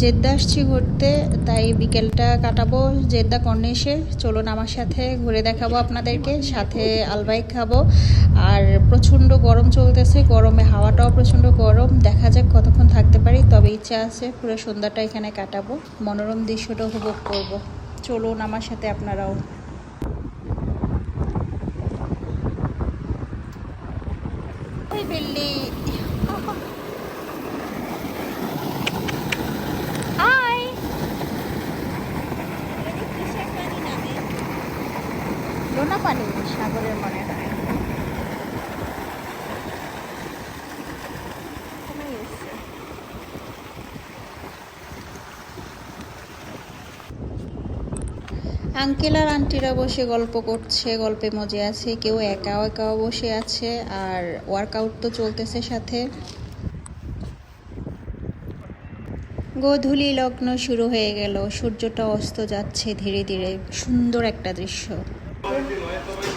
Jeddah আসছি ঘুরতে, তাই বিকেলটা কাটাবো, জেদ্দা কর্নিশে। চলুন আমার সাথে ঘুরে দেখাবো আপনাদেরকে, সাথে আলবাইক খাব। আর প্রচণ্ড গরম চলতেছে, গরমে হাওয়াটাও প্রচণ্ড গরম। দেখা যাক কতক্ষণ থাকতে পারি, তবে ইচ্ছা আছে পুরো সন্ধ্যাটা এখানে কাটাবো। মনোরম দৃশ্যটা উপভোগ করব। চলুন আমার সাথে আপনারাও। বিল্লি পানি, সাগরের মনে আঙ্কেল আর আন্টিরা বসে গল্প করছে, গল্পে মজে আছে, কেউ একা একাও বসে আছে, আর ওয়ার্কআউট তো চলতেছে সাথে। গোধূলি লগ্ন শুরু হয়ে গেল, সূর্যটা অস্ত যাচ্ছে ধীরে ধীরে, সুন্দর একটা দৃশ্য। né?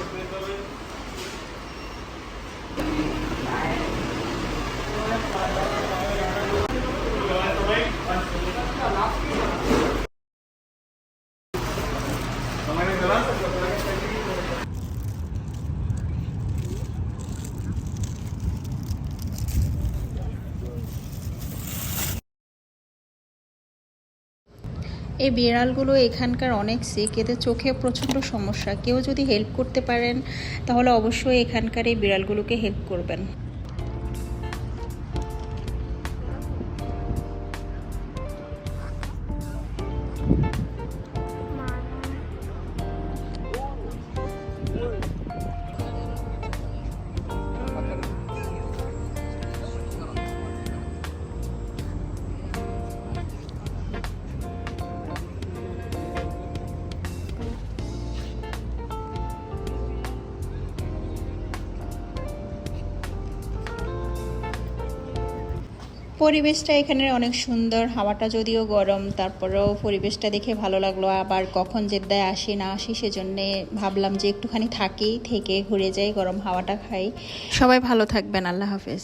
এই বিড়ালগুলো এখানকার অনেক সিক এদের চোখে প্রচণ্ড সমস্যা। কেউ যদি হেল্প করতে পারেন, তাহলে অবশ্যই এখানকার এই বিড়ালগুলোকে হেল্প করবেন। পরিবেশটা এখানে অনেক সুন্দর, হাওয়াটা যদিও গরম, তারপরেও পরিবেশটা দেখে ভালো লাগল। আবার কখন জেদ্দায় আসি, না আসি সেজন্যে ভাবলাম যে একটুখানি থাকি, থেকে ঘুরে যাই, গরম হাওয়াটা খাই। সবাই ভালো থাকবেন, আল্লাহ হাফেজ।